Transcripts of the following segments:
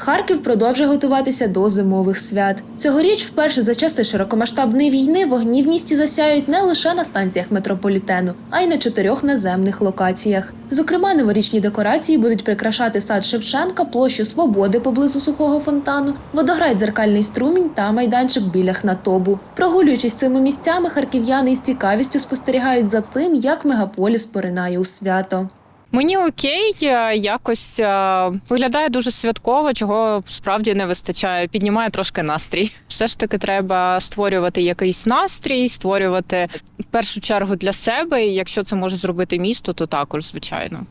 Харків продовжує готуватися до зимових свят. Цьогоріч, вперше за часи широкомасштабної війни, вогні в місті засяють не лише на станціях метрополітену, а й на чотирьох наземних локаціях. Зокрема, новорічні декорації будуть прикрашати сад Шевченка, площу Свободи поблизу сухого фонтану, водограй дзеркальний струмінь та майданчик біля Хнатобу. Прогулюючись цими місцями, харків'яни із цікавістю спостерігають за тим, як мегаполіс поринає у свято. Мені окей, якось е, виглядає дуже святково, чого справді не вистачає. Піднімає трошки настрій. Все ж таки, треба створювати якийсь настрій, створювати в першу чергу для себе. І якщо це може зробити місто, то також звичайно.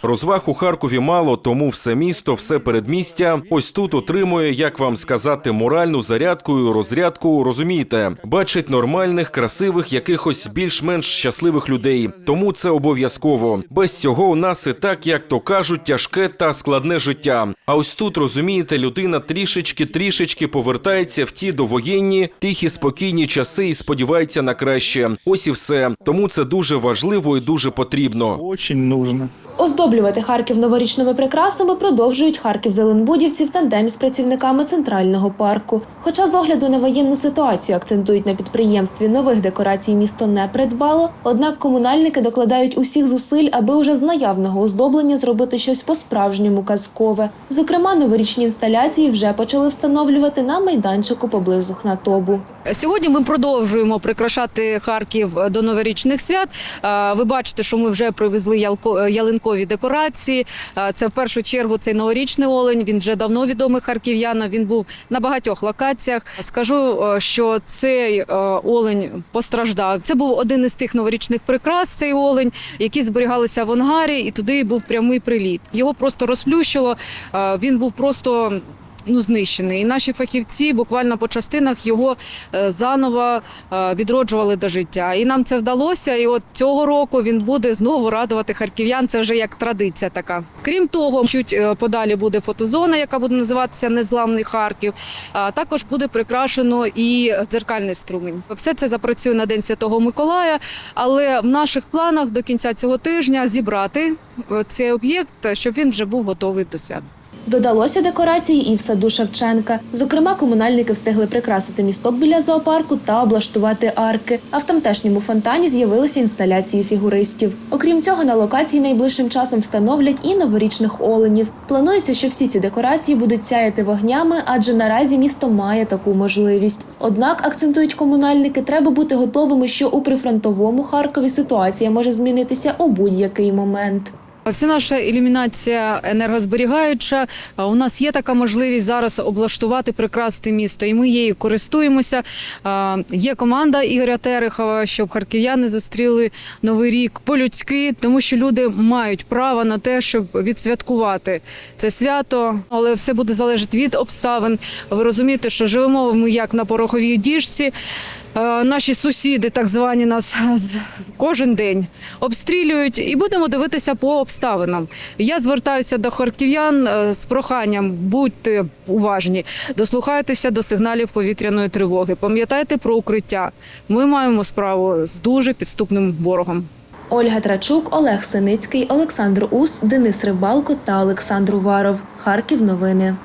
По Розваг у Харкові мало, тому все місто, все передмістя ось тут отримує, як вам сказати, моральну зарядку, і розрядку. Розумієте, бачить нормальних, красивих, якихось більш-менш щасливих людей. Тому це обов'язково. Без цього у нас і так, як то кажуть, тяжке та складне життя. А ось тут розумієте, людина трішечки, трішечки повертається в ті довоєнні, тихі, спокійні часи і сподівається на краще. Ось і все. Тому це дуже важливо і дуже потрібно. очень нужно. Оздоблювати Харків новорічними прикрасами продовжують Харків зеленбудівці в тандемі з працівниками центрального парку. Хоча з огляду на воєнну ситуацію акцентують на підприємстві нових декорацій місто не придбало. Однак комунальники докладають усіх зусиль, аби уже з наявного оздоблення зробити щось по-справжньому казкове. Зокрема, новорічні інсталяції вже почали встановлювати на майданчику поблизу Хнатобу. Сьогодні ми продовжуємо прикрашати Харків до новорічних свят. Ви бачите, що ми вже привезли ялко- ялинкові декорації. Е, Це в першу чергу цей новорічний олень. Він вже давно відомий харків'янам. Він був на багатьох локаціях. Скажу, е, що цей е, олень постраждав. Це був один із тих новорічних прикрас. Цей олень, які зберігалися в ангарі, і туди був прямий приліт. Його просто розплющило. Він був просто ну, знищений. І наші фахівці буквально по частинах його е, заново е, відроджували до життя. І нам це вдалося. І от цього року він буде знову радувати харків'ян. Це вже як традиція така. Крім того, чуть е, подалі буде фотозона, яка буде називатися Незламний Харків. А також буде прикрашено і дзеркальний струмень. Все це запрацює на День Святого Миколая, але в наших планах до кінця цього тижня зібрати цей об'єкт, щоб він вже був готовий до свят. Додалося декорації і в саду Шевченка. Зокрема, комунальники встигли прикрасити місток біля зоопарку та облаштувати арки. А в тамтешньому фонтані з'явилися інсталяції фігуристів. Окрім цього, на локації найближчим часом встановлять і новорічних оленів. Планується, що всі ці декорації будуть сяяти вогнями, адже наразі місто має таку можливість. Однак, акцентують комунальники, треба бути готовими, що у прифронтовому Харкові ситуація може змінитися у будь-який момент. Вся наша ілюмінація енергозберігаюча. У нас є така можливість зараз облаштувати прикрасти місто, і ми її користуємося. Є команда Ігоря Терехова, щоб харків'яни зустріли новий рік по-людськи, тому що люди мають право на те, щоб відсвяткувати це свято, але все буде залежати від обставин. Ви розумієте, що живемо ми як на пороховій діжці. Е, Наші сусіди, так звані нас кожен день обстрілюють, і будемо дивитися по обставинам. Я звертаюся до харків'ян е, з проханням будьте уважні, дослухайтеся до сигналів повітряної тривоги. Пам'ятайте про укриття. Ми маємо справу з дуже підступним ворогом. Ольга Трачук, Олег Синицький, Олександр Ус, Денис Рибалко та Олександр Уваров. Харків новини.